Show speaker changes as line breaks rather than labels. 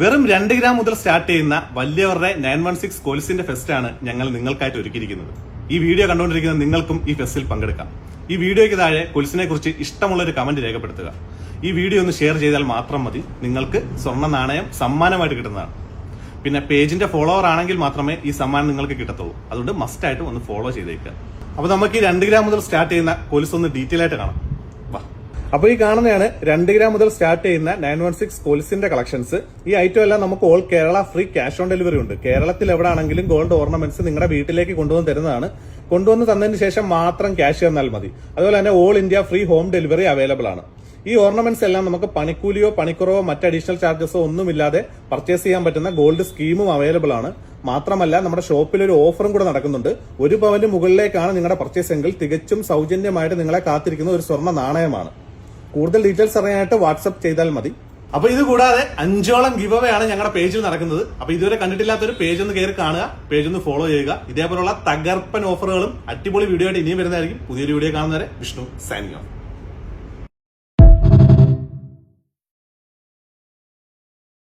വെറും രണ്ട് ഗ്രാം മുതൽ സ്റ്റാർട്ട് ചെയ്യുന്ന വലിയവരുടെ നയൻ വൺ സിക്സ് കോൽസിന്റെ ഫെസ്റ്റ് ആണ് ഞങ്ങൾ നിങ്ങൾക്കായിട്ട് ഒരുക്കിയിരിക്കുന്നത്. ഈ വീഡിയോ കണ്ടുകൊണ്ടിരിക്കുന്ന നിങ്ങൾക്കും ഈ ഫെസ്റ്റിൽ പങ്കെടുക്കാം. ഈ വീഡിയോയ്ക്ക് താഴെ കൊൽസിനെ കുറിച്ച് ഇഷ്ടമുള്ള ഒരു കമന്റ് രേഖപ്പെടുത്തുക. ഈ വീഡിയോ ഒന്ന് ഷെയർ ചെയ്താൽ മാത്രം മതി. നിങ്ങൾക്ക് സ്വർണ നാണയം സമ്മാനമായിട്ട് കിട്ടുന്നതാണ്. പിന്നെ പേജിന്റെ ഫോളോവർ ആണെങ്കിൽ മാത്രമേ ഈ സമ്മാനം നിങ്ങൾക്ക് കിട്ടത്തുള്ളൂ. അതുകൊണ്ട് മസ്റ്റായിട്ട് ഒന്ന് ഫോളോ ചെയ്തേക്കുക. അപ്പൊ നമുക്ക് ഈ രണ്ട് ഗ്രാം മുതൽ സ്റ്റാർട്ട് ചെയ്യുന്ന കൊലുസ് ഒന്ന് ഡീറ്റെയിൽ ആയിട്ട് കാണാം. വാ അപ്പൊ ഈ കാണുന്നതാണ് രണ്ട് ഗ്രാം മുതൽ സ്റ്റാർട്ട് ചെയ്യുന്ന നയൻ വൺ സിക്സ് കൊലുസിന്റെ കളക്ഷൻസ്. ഈ ഐറ്റം എല്ലാം നമുക്ക് all Kerala free cash on delivery ഉണ്ട്. കേരളത്തിൽ എവിടെ ആണെങ്കിലും ഗോൾഡ് ഓർണമെന്റ്സ് നിങ്ങളുടെ വീട്ടിലേക്ക് കൊണ്ടുവന്ന് തരുന്നതാണ്. കൊണ്ടുവന്ന് തന്നതിന് ശേഷം മാത്രം ക്യാഷ് തന്നാൽ മതി. അതുപോലെ തന്നെ all India free home delivery available ആണ്. ഈ ഓർണമെന്റ്സ് എല്ലാം നമുക്ക് പണിക്കൂലിയോ പണിക്കുറവോ മറ്റ് അഡീഷണൽ ചാർജസോ ഒന്നുമില്ലാതെ പർച്ചേസ് ചെയ്യാൻ പറ്റുന്ന ഗോൾഡ് സ്കീമും അവൈലബിൾ ആണ്. മാത്രമല്ല നമ്മുടെ ഷോപ്പിൽ ഒരു ഓഫറും കൂടെ നടക്കുന്നുണ്ട്. ഒരു പവന് മുകളിലേക്കാണ് നിങ്ങളുടെ പർച്ചേസ് എങ്കിൽ തികച്ചും സൗജന്യമായിട്ട് നിങ്ങളെ കാത്തിരിക്കുന്ന ഒരു സ്വർണ നാണയമാണ്. കൂടുതൽ ഡീറ്റെയിൽസ് അറിയാനായിട്ട് വാട്സ്ആപ്പ് ചെയ്താൽ മതി. അപ്പൊ ഇത് കൂടാതെ അഞ്ചോളം ഗിവ് അവേ ആണ് ഞങ്ങളുടെ പേജിൽ നടക്കുന്നത്. അപ്പൊ ഇതുവരെ കണ്ടിട്ടില്ലാത്തൊരു പേജ് ഒന്ന് കയറി കാണുക പേജ് ഒന്ന് ഫോളോ ചെയ്യുക. ഇതേപോലുള്ള തകർപ്പൻ ഓഫറുകളും അടിപൊളി വീഡിയോ ആയിട്ട് ഇനിയും വരുന്നതായിരിക്കും. പുതിയൊരു വീഡിയോ കാണുന്നവരെ വിഷ്ണു ഓഫ്.